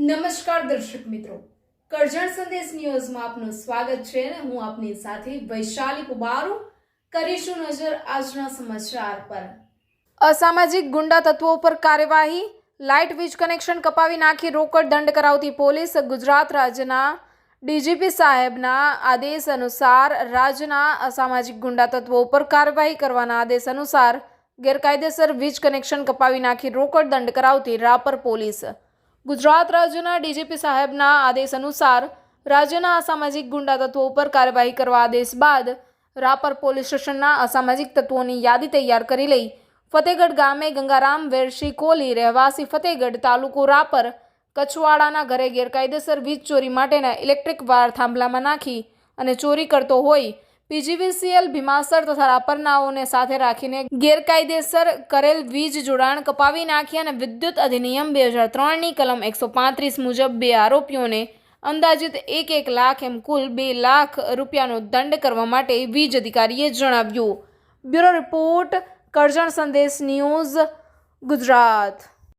નમસ્કાર દર્શક મિત્રો. કરજણ સંદેશ ન્યૂઝમાં આપનું સ્વાગત છે અને હું આપની સાથે વૈશાલી કુબારુ કરીશું નજર આજના સમાચાર પર. અસામાજિક ગુંડા તત્વો પર કાર્યવાહી, લાઇટ વીજ કનેક્શન કપાવી નાખી રોકડ દંડ કરાવતી પોલીસ ગુજરાત રાજ્યના ડીજીપી સાહેબના આદેશ અનુસાર રાજ્યના અસામાજિક ગુંડા તત્વો ઉપર કાર્યવાહી કરવાના આદેશ અનુસાર ગેરકાયદેસર વીજ કનેક્શન કપાવી નાખી રોકડ દંડ કરાવતી રાપર પોલીસ ગુજરાત રાજ્યના ડીજીપી સાહેબના આદેશ અનુસાર રાજ્યના અસામાજિક ગુંડા તત્વો ઉપર કાર્યવાહી કરવા આદેશ બાદ રાપર પોલીસ સ્ટેશનના અસામાજિક તત્વોની યાદી તૈયાર કરી લઈ ફતેગઢ ગામે ગંગારામ વેરશી કોલી રહેવાસી ફતેગઢ તાલુકો રાપર કચવાડાના ઘરે ગેરકાયદેસર વીજ ચોરી માટેના ઇલેક્ટ્રિક વાયર થાંભલામાં નાખી અને ચોરી કરતો હોય પીજીવીસીએલ ભીમાસર તથા રાપરનાઓને સાથે રાખીને ગેરકાયદેસર કરેલ વીજ જોડાણ કપાવી નાખી અને વિદ્યુત અધિનિયમ બે હજાર ત્રણની કલમ એકસો પાંત્રીસ મુજબ બે આરોપીઓને અંદાજિત એક એક લાખ એમ કુલ બે લાખ રૂપિયાનો દંડ કરવા માટે વીજ અધિકારીએ જણાવ્યું. બ્યુરો રિપોર્ટ, કરજણ સંદેશ ન્યૂઝ ગુજરાત.